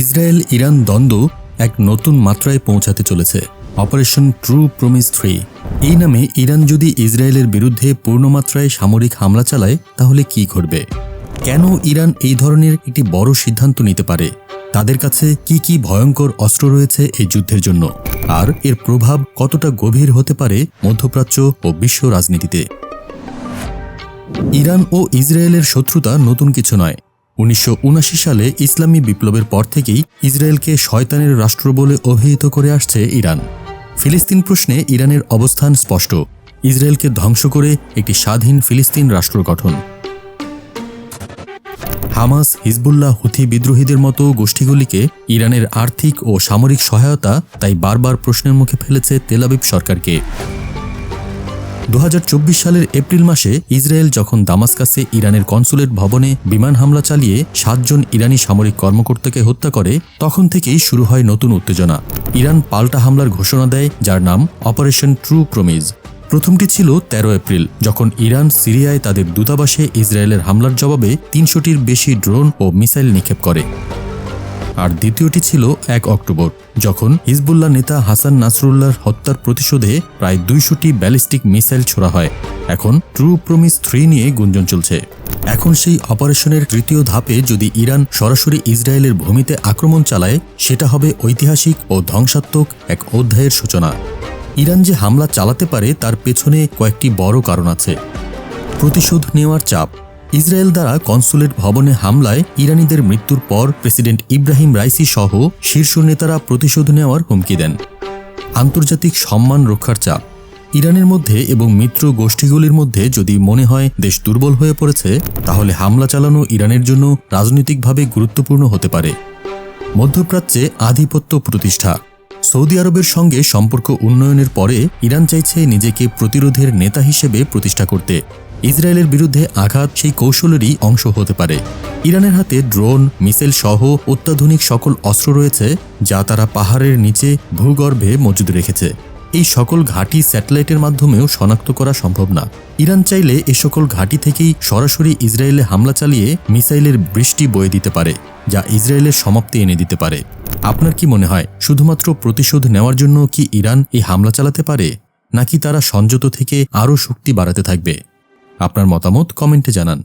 Israel Iran দ্বন্দ্ব এক নতুন মাত্রায় পৌঁছাতে চলেছে। অপারেশন ট্রু প্রমিস থ্রি এই নামে ইরান যদি ইসরায়েলের বিরুদ্ধে পূর্ণমাত্রায় সামরিক হামলা চালায়, তাহলে কি ঘটবে? কেন ইরান এই ধরনের একটি বড় সিদ্ধান্ত নিতে পারে? তাদের কাছে কি কি ভয়ঙ্কর অস্ত্র রয়েছে এই যুদ্ধের জন্য? আর এর প্রভাব কতটা গভীর হতে পারে মধ্যপ্রাচ্য ও বিশ্ব রাজনীতিতে? ইরান ও ইসরায়েলের শত্রুতা নতুন কিছু নয়। উনিশশো সালে ইসলামী বিপ্লবের পর থেকেই ইসরায়েলকে শয়তানের রাষ্ট্র বলে অভিহিত করে আসছে ইরান। ফিলিস্তিন প্রশ্নে ইরানের অবস্থান স্পষ্ট। ইসরায়েলকে ধ্বংস করে একটি স্বাধীন ফিলিস্তিন রাষ্ট্র গঠন। হামাস, হিজবুল্লাহ, হুথি বিদ্রোহীদের মতো গোষ্ঠীগুলিকে ইরানের আর্থিক ও সামরিক সহায়তা তাই বারবার প্রশ্নের মুখে ফেলেছে তেলাবিব সরকারকে। দু হাজার চব্বিশ সালের এপ্রিল মাসে ইসরায়েল যখন দামাস্কাসে ইরানের কনসুলেট ভবনে বিমান হামলা চালিয়ে সাতজন ইরানি সামরিক কর্মকর্তাকে হত্যা করে, তখন থেকেই শুরু হয় নতুন উত্তেজনা। ইরান পাল্টা হামলার ঘোষণা দেয়, যার নাম অপারেশন ট্রু প্রমিজ। প্রথমটি ছিল ১৩ এপ্রিল, যখন ইরান সিরিয়ায় তাদের দূতাবাসে ইসরায়েলের হামলার জবাবে তিনশোটির বেশি ড্রোন ও মিসাইল নিক্ষেপ করে। আর দ্বিতীয়টি ছিল এক অক্টোবর, যখন হিজবুল্লাহ নেতা হাসান নাসরুল্লাহর হত্যার প্রতিশোধে প্রায় দুইশোটি ব্যালিস্টিক মিসাইল ছোড়া হয়। এখন ট্রু প্রমিস থ্রি নিয়ে গুঞ্জন চলছে। এখন সেই অপারেশনের তৃতীয় ধাপে যদি ইরান সরাসরি ইসরায়েলের ভূমিতে আক্রমণ চালায়, সেটা হবে ঐতিহাসিক ও ধ্বংসাত্মক এক অধ্যায়ের সূচনা। ইরান যে হামলা চালাতে পারে, তার পেছনে কয়েকটি বড় কারণ আছে। প্রতিশোধ নেওয়ার চাপ। ইসরায়েল দ্বারা কনসুলেট ভবনে হামলায় ইরানিদের মৃত্যুর পর প্রেসিডেন্ট ইব্রাহিম রাইসি সহ শীর্ষ নেতারা প্রতিশোধ নেওয়ার হুমকি দেন। আন্তর্জাতিক সম্মান রক্ষার চাপ। ইরানের মধ্যে এবং মিত্র গোষ্ঠীগুলির মধ্যে যদি মনে হয় দেশ দুর্বল হয়ে পড়েছে, তাহলে হামলা চালানো ইরানের জন্য রাজনৈতিকভাবে গুরুত্বপূর্ণ হতে পারে। মধ্যপ্রাচ্যে আধিপত্য প্রতিষ্ঠা। সৌদি আরবের সঙ্গে সম্পর্ক উন্নয়নের পরে ইরান চাইছে নিজেকে প্রতিরোধের নেতা হিসেবে প্রতিষ্ঠা করতে। ইসরায়েলের বিরুদ্ধে আঘাত সেই কৌশলেরই অংশ হতে পারে। ইরানের হাতে ড্রোন, মিসাইল সহ অত্যাধুনিক সকল অস্ত্র রয়েছে যা তারা পাহাড়ের নিচে ভূগর্ভে মজুদ রেখেছে। এই সকল ঘাঁটি স্যাটেলাইটের মাধ্যমেও শনাক্ত করা সম্ভব না। ইরান চাইলে এ সকল ঘাঁটি থেকেই সরাসরি ইসরায়েলে হামলা চালিয়ে মিসাইলের বৃষ্টি বয়ে দিতে পারে, যা ইসরায়েলের সমাপ্তি এনে দিতে পারে। আপনার কি মনে হয়, শুধুমাত্র প্রতিশোধ নেওয়ার জন্য কি ইরান এই হামলা চালাতে পারে, নাকি তারা সংযত থেকে আরও শক্তি বাড়াতে থাকবে? আপনার মতামত কমেন্টে জানান।